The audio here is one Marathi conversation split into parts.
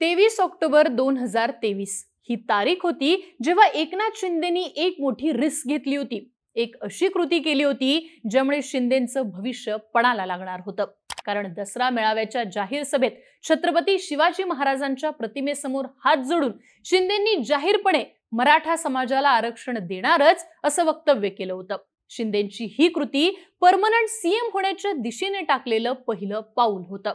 तेवीस ऑक्टोबर दोन हजार तेवीस. ही तारीख होती जेव्हा एकनाथ शिंदेनी एक मोठी रिस्क घेतली होती. एक अशी कृती केली होती ज्यामुळे शिंदेचं भविष्य पणाला लागणार होतं. कारण दसरा मेळाव्याच्या जाहीर सभेत छत्रपती शिवाजी महाराजांच्या प्रतिमेसमोर हात जोडून शिंदेंनी जाहीरपणे मराठा समाजाला आरक्षण देणारच असं वक्तव्य केलं होतं. शिंदेची ही कृती परमनंट सीएम होण्याच्या दिशेने टाकलेलं पहिलं पाऊल होतं.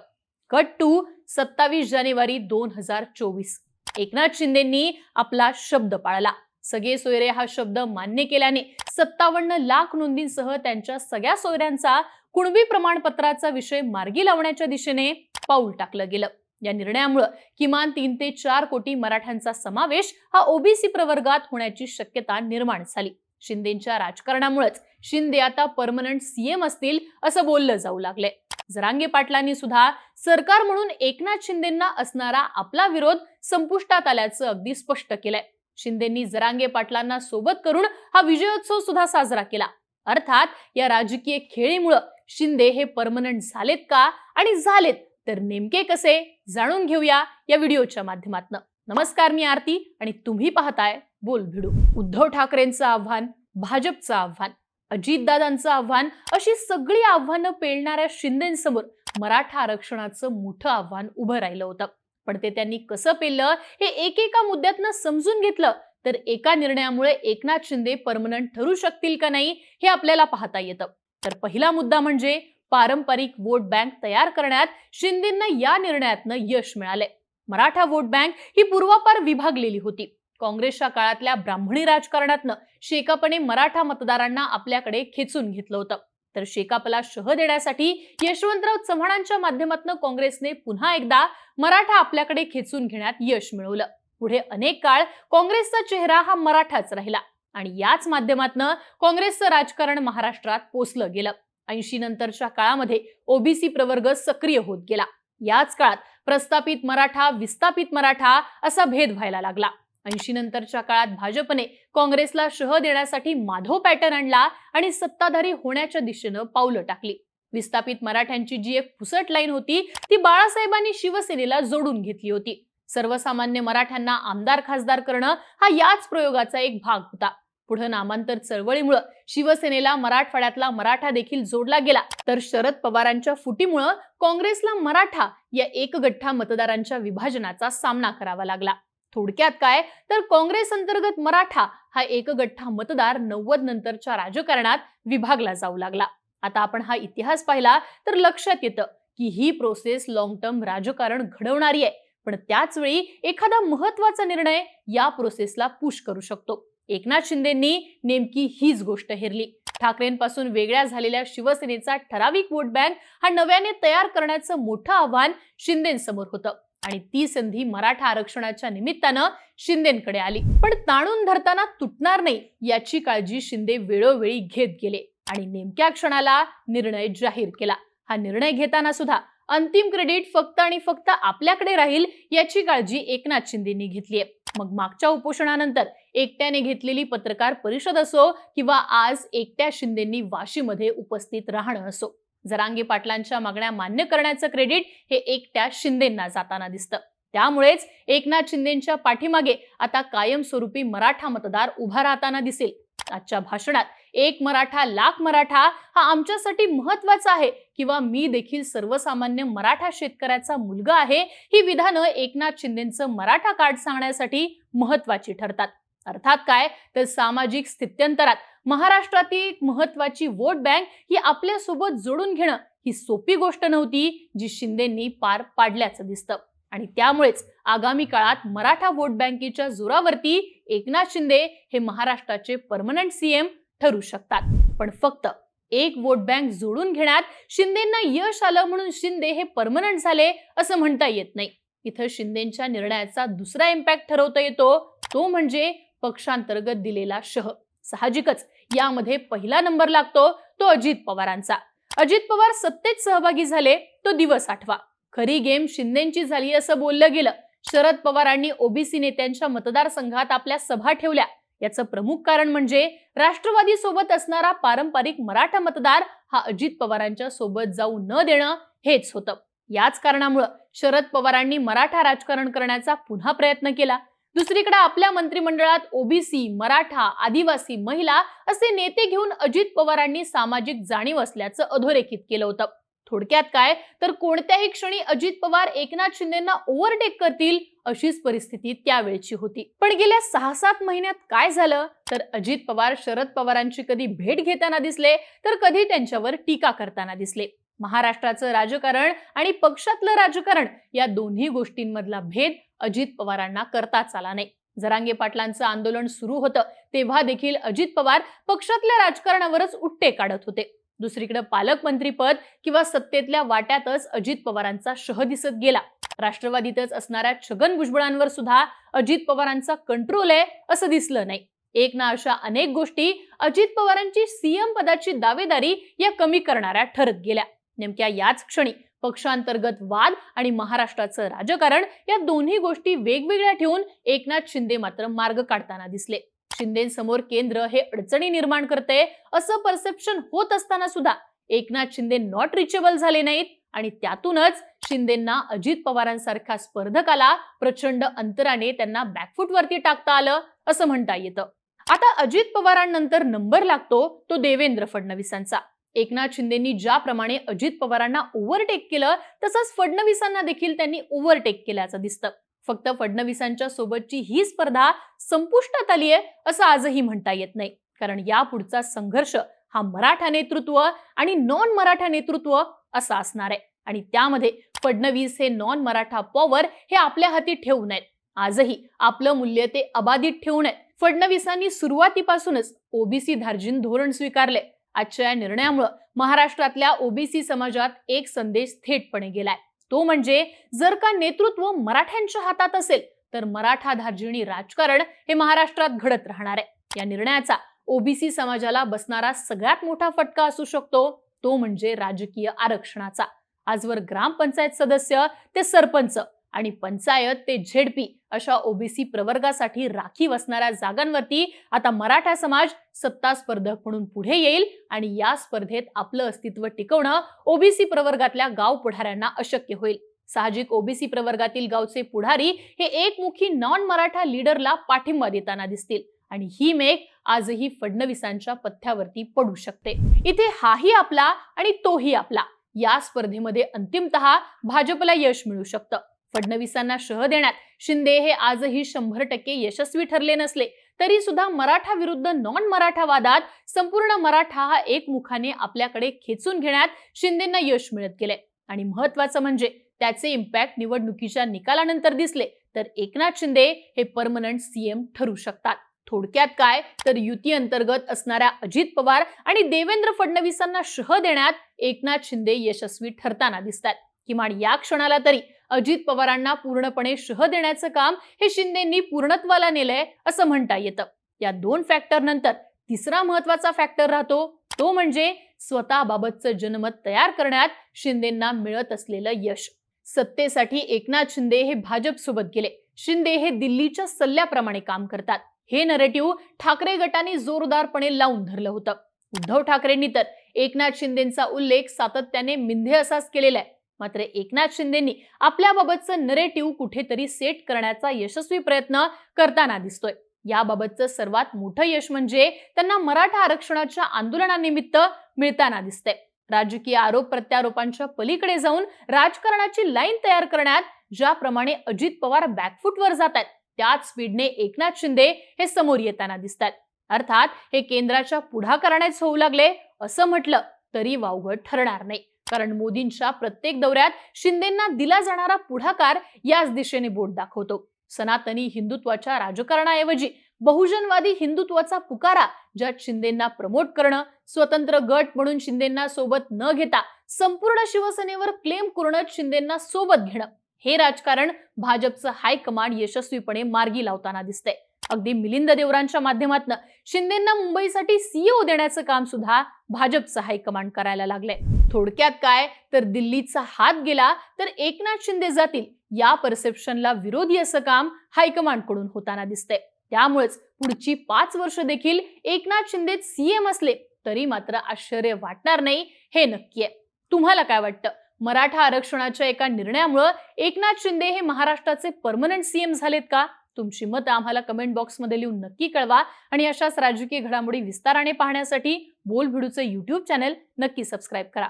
कट टू सत्तावीस जानेवारी दोन हजार चोवीस. एकनाथ शिंदेंनी आपला शब्द पाळला. सगळे सोयरे हा शब्द मान्य केल्याने सत्तावन्न लाख नोंदींसह त्यांच्या सगळ्या सोयऱ्यांचा कुणबी प्रमाणपत्राचा विषय मार्गी लावण्याच्या दिशेने पाऊल टाकलं गेलं. या निर्णयामुळे किमान तीन ते चार कोटी मराठ्यांचा समावेश हा ओबीसी प्रवर्गात होण्याची शक्यता निर्माण झाली. शिंदेच्या राजकारणामुळेच शिंदे आता परमनंट सीएम असतील असं बोललं जाऊ लागले जरांगे पाटलांनी सुद्धा सरकार म्हणून एकनाथ शिंदेंना असणारा आपला विरोध संपुष्टात आल्याचं अगदी स्पष्ट केलंय. शिंदेंनी जरांगे पाटलांना सोबत करून हा विजयोत्सव सुद्धा साजरा केला. अर्थात या राजकीय खेळीमुळं शिंदे हे परमनंट झालेत का आणि झालेत तर नेमके कसे जाणून घेऊया या व्हिडिओच्या माध्यमातून. नमस्कार मी आरती आणि तुम्ही पाहताय बोल भिडू उद्धव ठाकरेंचं आव्हान भाजपचं आव्हान. अजितदादांचं आव्हान अशी सगळी आव्हानं पेलणाऱ्या शिंदेसमोर मराठा आरक्षणाचं मोठं आव्हान उभं राहिलं होतं. पण ते त्यांनी कसं पेललं हे एकेका मुद्द्यातनं समजून घेतलं तर एका निर्णयामुळे एकनाथ शिंदे परमनंट ठरू शकतील का नाही हे आपल्याला पाहता येतं. तर पहिला मुद्दा म्हणजे पारंपरिक वोट बँक तयार करण्यात शिंदेंना या निर्णयातनं यश मिळाले मराठा वोट बँक ही पूर्वापार विभागलेली होती. काँग्रेसच्या काळातल्या ब्राह्मणी राजकारणातनं शेकापने मराठा मतदारांना आपल्याकडे खेचून घेतलं होतं. तर शेकापला शह देण्यासाठी यशवंतराव चव्हाणांच्या माध्यमातून काँग्रेसने पुन्हा एकदा मराठा आपल्याकडे खेचून घेण्यात यश मिळवलं. पुढे अनेक काळ काँग्रेसचा चेहरा हा मराठाच राहिला आणि याच माध्यमातनं काँग्रेसचं राजकारण महाराष्ट्रात पोचलं गेलं. ऐंशी नंतरच्या काळामध्ये ओबीसी प्रवर्ग सक्रिय होत गेला. याच काळात प्रस्थापित मराठा विस्थापित मराठा असा भेद व्हायला लागला. ऐंशी नंतरच्या काळात भाजपने काँग्रेसला शह देण्यासाठी माधव पॅटर्न आणला आणि सत्ताधारी होण्याच्या दिशेनं पावलं टाकली. विस्थापित मराठ्यांची जी एक फुसट लाईन होती ती बाळासाहेबांनी शिवसेनेला जोडून घेतली होती. सर्वसामान्य मराठ्यांना आमदार खासदार करणं हा याच प्रयोगाचा एक भाग होता. पुढे नामांतर चळवळीमुळं शिवसेनेला मराठवाड्यातला मराठा देखील जोडला गेला. तर शरद पवारांच्या फुटीमुळं काँग्रेसला मराठा या एकगठ्ठा मतदारांच्या विभाजनाचा सामना करावा लागला. थोडक्यात काय? तर काँग्रेस अंतर्गत मराठा हा एकगठ्ठा मतदार नव्वद नंतरच्या राजकारणात विभागला जाऊ लागला. आता आपण हा इतिहास पाहिला तर लक्षात येतं की ही प्रोसेस लॉंग टर्म राजकारण घडवणारी आहे. पण त्याचवेळी एखादा महत्त्वाचा निर्णय या प्रोसेसला पुश करू शकतो. एकनाथ शिंदेंनी नेमकी हीच गोष्ट हेरली. ठाकरेंपासून वेगळ्या झालेल्या शिवसेनेचा ठराविक वोट बँक हा नव्याने तयार करण्याचं मोठं आव्हान शिंदेसमोर होतं. आणि ती संधी मराठा आरक्षणाच्या निमित्तानं शिंदेकडे आली. पण ताणून धरताना तुटणार नाही याची काळजी शिंदे वेळोवेळी घेत गेले आणि नेमक्या क्षणाला निर्णय जाहीर केला. हा निर्णय घेताना सुद्धा अंतिम क्रेडिट फक्त आणि फक्त आपल्याकडे राहील याची काळजी एकनाथ शिंदेनी घेतलीय. मग मागच्या उपोषणानंतर एकट्याने घेतलेली पत्रकार परिषद असो किंवा आज एकट्या शिंदेंनी वाशीमध्ये उपस्थित राहणं असो. जरांगे पाटलांच्या मागण्या मान्य करण्याचं क्रेडिट हे एकट्या शिंदेंना जाताना दिसतं. त्यामुळेच एकनाथ शिंदेच्या पाठीमागे आता कायमस्वरूपी मराठा मतदार उभा राहताना दिसेल. आजच्या भाषणात एक मराठा लाख मराठा हा आमच्यासाठी महत्त्वाचा आहे किंवा मी देखील सर्वसामान्य मराठा शेतकऱ्याचा मुलगा आहे ही विधानं एकनाथ शिंदेचं मराठा कार्ड सांगण्यासाठी महत्वाची ठरतात. अर्थात काय? तर सामाजिक स्थित्यंतरात महाराष्ट्रातील एक महत्वाची वोट बँक ही आपल्यासोबत जोडून घेणं ही सोपी गोष्ट नव्हती जी शिंदेंनी पार पाडल्याचं दिसतं. आणि त्यामुळेच आगामी काळात मराठा वोट बँकेच्या जोरावरती एकनाथ शिंदे हे महाराष्ट्राचे परमनंट सीएम ठरू शकतात. पण फक्त एक वोट बँक जोडून घेण्यात शिंदेना यश आलं म्हणून शिंदे हे परमनंट झाले असं म्हणता येत नाही. इथं शिंदेच्या निर्णयाचा दुसरा इम्पॅक्ट ठरवता येतो तो म्हणजे पक्षांतर्गत दिलेला शह. साहजिकच यामध्ये पहिला नंबर लागतो तो अजित पवारांचा. अजित पवार सत्तेत सहभागी झाले तो दिवस आठवा. खरी गेम शिंदेची झाली असं बोललं गेलं. शरद पवारांनी ओबीसी नेत्यांच्या मतदारसंघात आपल्या सभा ठेवल्या. याचं प्रमुख कारण म्हणजे राष्ट्रवादी सोबत असणारा पारंपरिक मराठा मतदार हा अजित पवारांच्या सोबत जाऊ न देणं हेच होतं. याच कारणामुळं शरद पवारांनी मराठा राजकारण करण्याचा पुन्हा प्रयत्न केला. दुसरीकडे आपल्या मंत्रिमंडळात ओबीसी मराठा आदिवासी महिला असे नेते घेऊन अजित पवारांनी सामाजिक जाणीव असल्याचं अधोरेखित केलं होतं. थोडक्यात काय? तर कोणत्याही क्षणी अजित पवार एकनाथ शिंदेना ओव्हरटेक करतील अशीच परिस्थिती त्यावेळची होती. पण गेल्या सहा सात महिन्यात काय झालं? तर अजित पवार शरद पवारांची कधी भेट घेताना दिसले तर कधी त्यांच्यावर टीका करताना दिसले. महाराष्ट्राचं राजकारण आणि पक्षातलं राजकारण या दोन्ही गोष्टींमधला भेद अजित पवारांना करताच आला नाही. जरांगे पाटलांचं आंदोलन सुरू होतं तेव्हा देखील अजित पवार पक्षातल्या राजकारणावरच उट्टे काढत होते. दुसरीकडे पालकमंत्रीपद किंवा सत्तेतल्या वाट्यातच अजित पवारांचा शह दिसत गेला. राष्ट्रवादीतच असणाऱ्या छगन भुजबळांवर सुद्धा अजित पवारांचा कंट्रोल आहे असं दिसलं नाही. एक ना अशा अनेक गोष्टी अजित पवारांची सीएम पदाची दावेदारी या कमी करणाऱ्या ठरत गेल्या. नेमक्या याच क्षणी पक्षांतर्गत वाद आणि महाराष्ट्राचं राजकारण या दोन्ही गोष्टी वेगवेगळ्या ठेवून एकनाथ शिंदे मात्र मार्ग काढताना दिसले. शिंदेसमोर केंद्र हे अडचणी निर्माण करते असं परसेप्शन होत असताना सुद्धा एकनाथ शिंदे नॉट रिचेबल झाले नाहीत आणि त्यातूनच शिंदेना अजित पवारांसारख्या स्पर्धकाला प्रचंड अंतराने त्यांना बॅकफुटवरती टाकता आलं असं म्हणता येतं. आता अजित पवारांनंतर नंबर लागतो तो देवेंद्र फडणवीसांचा. एकनाथ शिंदेंनी ज्याप्रमाणे अजित पवारांना ओव्हरटेक केलं तसंच फडणवीसांना देखील त्यांनी ओव्हरटेक केल्याचं दिसतं. फक्त फडणवीसांच्या सोबतची ही स्पर्धा संपुष्टात आली आहे असं आजही म्हणता येत नाही. कारण या पुढचा संघर्ष हा मराठा नेतृत्व आणि नॉन मराठा नेतृत्व असा असणार आहे. आणि त्यामध्ये फडणवीस हे नॉन मराठा पॉवर हे आपल्या हाती ठेवू नयेत. आजही आपलं मूल्य ते अबाधित ठेवू नयेत. फडणवीसांनी सुरुवातीपासूनच ओबीसी धार्जिन धोरण स्वीकारले. आजच्या या निर्णयामुळे महाराष्ट्रातल्या ओबीसी समाजात एक संदेश थेटपणे गेलाय. तो म्हणजे जर का नेतृत्व मराठ्यांच्या हातात असेल तर मराठा धार्जिणी राजकारण हे महाराष्ट्रात घडत राहणार आहे. या निर्णयाचा ओबीसी समाजाला बसणारा सगळ्यात मोठा फटका असू शकतो तो म्हणजे राजकीय आरक्षणाचा. आजवर ग्रामपंचायत सदस्य ते सरपंच आणि पंचायत ते झेडपी अशा ओबीसी प्रवर्गासाठी राखीव असणाऱ्या जागांवरती आता मराठा समाज सत्ता स्पर्धक म्हणून पुढे येईल आणि या स्पर्धेत आपलं अस्तित्व टिकवणं ओबीसी प्रवर्गातल्या गाव पुढाऱ्यांना अशक्य होईल. साहजिक ओबीसी प्रवर्गातील गावचे पुढारी हे एकमुखी नॉन मराठा लीडरला पाठिंबा देताना दिसतील आणि ही मेघ आजही फडणवीसांच्या पथ्यावरती पडू शकते. इथे हाही आपला आणि तोही आपला. या स्पर्धेमध्ये अंतिमतः भाजपला यश मिळू शकतं. फडणवीसांना शह देण्यात. शिंदे हे आजही शंभर टक्के यशस्वी ठरले नसले तरी सुद्धा मराठा विरुद्ध नॉन मराठा वादात संपूर्ण मराठा हा एकमुखाने आपल्याकडे खेचून घेण्यात शिंदेना यश मिळत गेले. आणि महत्वाचं म्हणजे त्याचे इम्पॅक्ट निवडणुकीच्या निकालानंतर दिसले. तर एकनाथ शिंदे हे परमनंट सीएम ठरू शकतात. थोडक्यात काय? तर युती अंतर्गत असणाऱ्या अजित पवार आणि देवेंद्र फडणवीसांना शह देण्यात एकनाथ शिंदे यशस्वी ठरताना दिसतात. किमान या क्षणाला तरी अजित पवारांना पूर्णपणे शह देण्याचं काम हे शिंदेंनी पूर्णत्वाला नेलंय असं म्हणता येतं. या दोन फॅक्टर नंतर तिसरा महत्त्वाचा फॅक्टर राहतो तो म्हणजे स्वतःबाबतचं जनमत तयार करण्यात शिंदेंना मिळत असलेलं यश. सत्तेसाठी एकनाथ शिंदे हे भाजप सोबत गेले. शिंदे हे दिल्लीच्या सल्ल्याप्रमाणे काम करतात. हे नरेटिव्ह ठाकरे गटाने जोरदारपणे लावून धरलं होतं. उद्धव ठाकरेंनी तर एकनाथ शिंदेचा उल्लेख सातत्याने मिंधे असाच केलेला आहे. मात्र एकनाथ शिंदेनी आपल्याबाबतचं नरेटिव्ह कुठेतरी सेट करण्याचा यशस्वी प्रयत्न करताना दिसतोय. याबाबतचं सर्वात मोठं यश म्हणजे त्यांना मराठा आरक्षणाच्या आंदोलनानिमित्त मिळताना दिसतंय. राजकीय आरोप प्रत्यारोपांच्या पलीकडे जाऊन राजकारणाची लाईन तयार करण्यात ज्याप्रमाणे अजित पवार बॅकफुटवर जात आहेत त्याच स्पीडने एकनाथ शिंदे हे समोर येताना दिसतात अर्थात हे केंद्राच्या पुढाकारानेच होऊ लागले असं म्हटलं तरी वावगं ठरणार नाही. कारण मोदींच्या प्रत्येक दौऱ्यात शिंदेना दिला जाणारा पुढाकार याच दिशेने बोट दाखवतो. सनातनी हिंदुत्वाच्या राजकारणाऐवजी बहुजनवादी हिंदुत्वाचा पुकारा ज्यात शिंदेना प्रमोट करणं स्वतंत्र गट म्हणून शिंदेना सोबत न घेता संपूर्ण शिवसेनेवर क्लेम करूनच शिंदेना सोबत घेणं हे राजकारण भाजपचं हायकमांड यशस्वीपणे मार्गी लावताना दिसतंय. अगदी मिलिंद देवरांच्या माध्यमातून शिंदेना मुंबईसाठी सीईओ देण्याचं काम सुद्धा भाजपचं हायकमांड करायला लागलंय. थोडक्यात काय? तर दिल्लीचा हात गेला तर एकनाथ शिंदे जातील. या परसेप्शनला विरोधी असं काम हायकमांडकडून होताना दिसतंय. त्यामुळेच पुढची पाच वर्ष देखील एकनाथ शिंदे सीएम असले तरी मात्र आश्चर्य वाटणार नाही हे नक्की आहे. तुम्हाला काय वाटतं? मराठा आरक्षणाच्या एका निर्णयामुळं एकनाथ शिंदे हे महाराष्ट्राचे परमनंट सीएम झालेत का? तुमची मतं आम्हाला कमेंट बॉक्समध्ये लिहून नक्की कळवा. आणि अशाच राजकीय घडामोडी विस्ताराने पाहण्यासाठी बोल यूट्यूब युट्यूब चॅनल नक्की सबस्क्राईब करा.